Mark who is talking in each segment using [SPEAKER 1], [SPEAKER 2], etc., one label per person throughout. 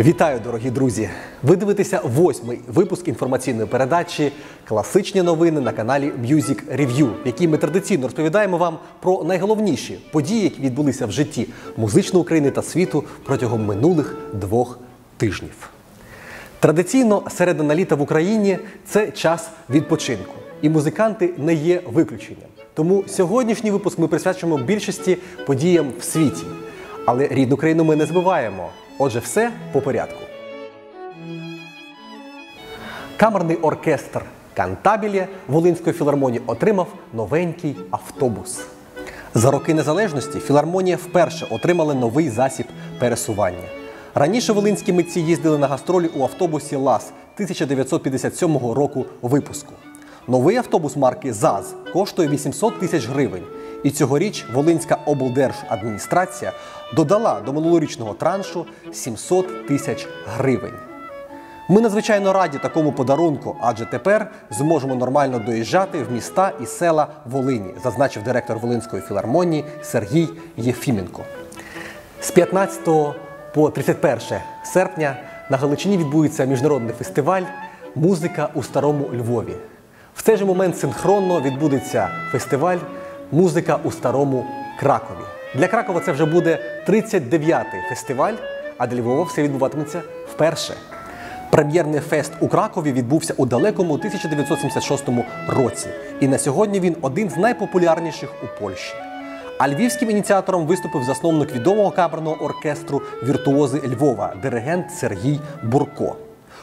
[SPEAKER 1] Вітаю, дорогі друзі! Ви дивитеся восьмий випуск інформаційної передачі Класичні новини на каналі Music Review, в якій ми традиційно розповідаємо вам про найголовніші події, які відбулися в житті музичної України та світу протягом минулих двох тижнів. Традиційно середина літа в Україні це час відпочинку, і музиканти не є виключенням. Тому сьогоднішній випуск ми присвячуємо більшості подіям в світі. Але рідну країну ми не збиваємо. Отже, все по порядку. Камерний оркестр Кантабілє Волинської філармонії отримав новенький автобус. За роки незалежності філармонія вперше отримала новий засіб пересування. Раніше волинські митці їздили на гастролі у автобусі ЛАЗ 1957 року випуску. Новий автобус марки ЗАЗ коштує 800 тисяч гривень. І цьогоріч Волинська облдержадміністрація додала до минулорічного траншу 700 тисяч гривень. Ми надзвичайно раді такому подарунку, адже тепер зможемо нормально доїжджати в міста і села Волині, зазначив директор Волинської філармонії Сергій Єфіменко. З 15 по 31 серпня на Галичині відбудеться міжнародний фестиваль Музика у старому Львові. В цей же момент синхронно відбудеться фестиваль Музика у старому Кракові. Для Кракова це вже буде 39-й фестиваль, а для Львова все відбуватиметься вперше. Прем'єрний фест у Кракові відбувся у далекому 1976 році, і на сьогодні він один з найпопулярніших у Польщі. А львівським ініціатором виступив засновник відомого камерного оркестру Віртуози Львова, диригент Сергій Бурко.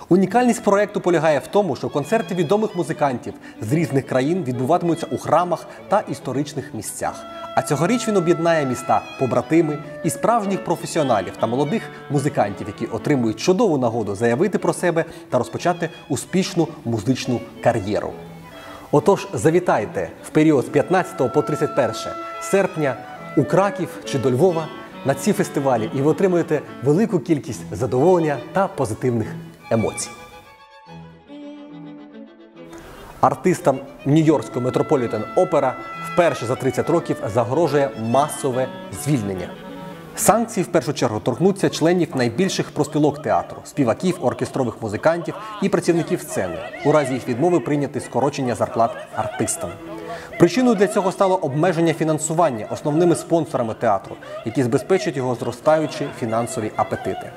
[SPEAKER 1] Унікальність проекту полягає в тому, що концерти відомих музикантів з різних країн відбуватимуться у храмах та історичних місцях. А цьогоріч він об'єднає міста побратими і справжніх професіоналів та молодих музикантів, які отримують чудову нагоду заявити про себе та розпочати успішну музичну кар'єру. Отож, завітайте в період з 15 по 31 серпня у Краків чи до Львова на ці фестивалі, і ви отримуєте велику кількість задоволення та позитивних емоцій. Артистам Нью-Йоркської Метрополітен Опера вперше за 30 років загрожує масове звільнення. Санкції в першу чергу торкнуться членів найбільших проспілок театру, співаків, оркестрових музикантів і працівників сцени. У разі їх відмови прийняти скорочення зарплат артистам. Причиною для цього стало обмеження фінансування основними спонсорами театру, які забезпечують його зростаючі фінансові апетити.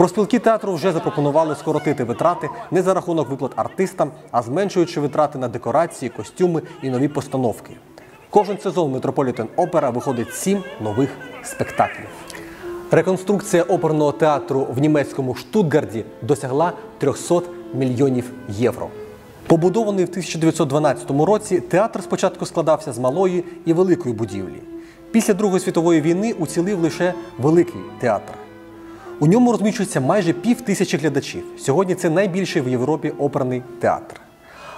[SPEAKER 1] Проспілки театру вже запропонували скоротити витрати не за рахунок виплат артистам, а зменшуючи витрати на декорації, костюми і нові постановки. Кожен сезон Метрополітен Опера виходить сім нових спектаклів. Реконструкція оперного театру в німецькому Штутгарді досягла 300 мільйонів євро. Побудований в 1912 році, театр спочатку складався з малої і великої будівлі. Після Другої світової війни уцілив лише великий театр. У ньому розміщується майже пів тисячі глядачів. Сьогодні це найбільший в Європі оперний театр.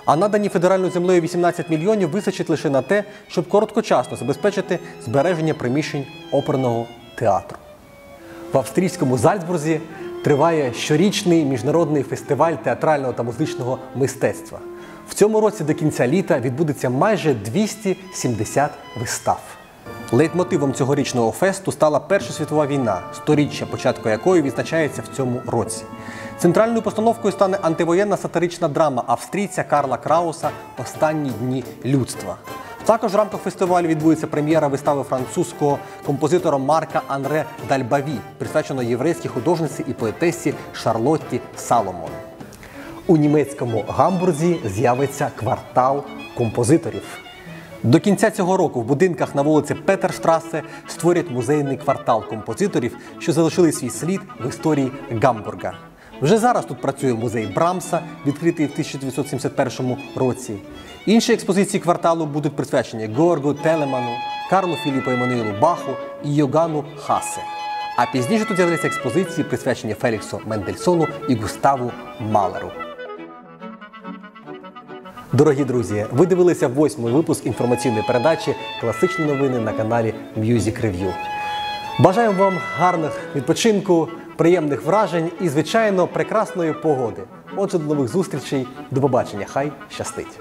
[SPEAKER 1] А надані федеральною землею 18 мільйонів вистачить лише на те, щоб короткочасно забезпечити збереження приміщень оперного театру. В австрійському Зальцбурзі триває щорічний міжнародний фестиваль театрального та музичного мистецтва. В цьому році до кінця літа відбудеться майже 270 вистав. Лейтмотивом цьогорічного фесту стала Перша світова війна, сторіччя, початку якої відзначається в цьому році. Центральною постановкою стане антивоєнна сатирична драма австрійця Карла Крауса Останні дні людства. Також в рамках фестивалю відбудеться прем'єра вистави французького композитора Марка Анре Дальбаві, присвяченої єврейській художниці і поетесі Шарлотті Саломон. У німецькому гамбурзі з'явиться квартал композиторів. До кінця цього року в будинках на вулиці Петерштрасе створять музейний квартал композиторів, що залишили свій слід в історії Гамбурга. Вже зараз тут працює музей Брамса, відкритий в 1971 році. Інші експозиції кварталу будуть присвячені Георгу Телеману, Карлу Філіпу Еммануїлу Баху і Йогану Хасе. А пізніше тут з'являться експозиції, присвячені Феліксу Мендельсону і Густаву Малеру. Дорогі друзі, ви дивилися восьмий випуск інформаційної передачі Класичні новини на каналі Music Review. Бажаємо вам гарних відпочинку, приємних вражень і, звичайно, прекрасної погоди. Отже, до нових зустрічей, до побачення. Хай щастить!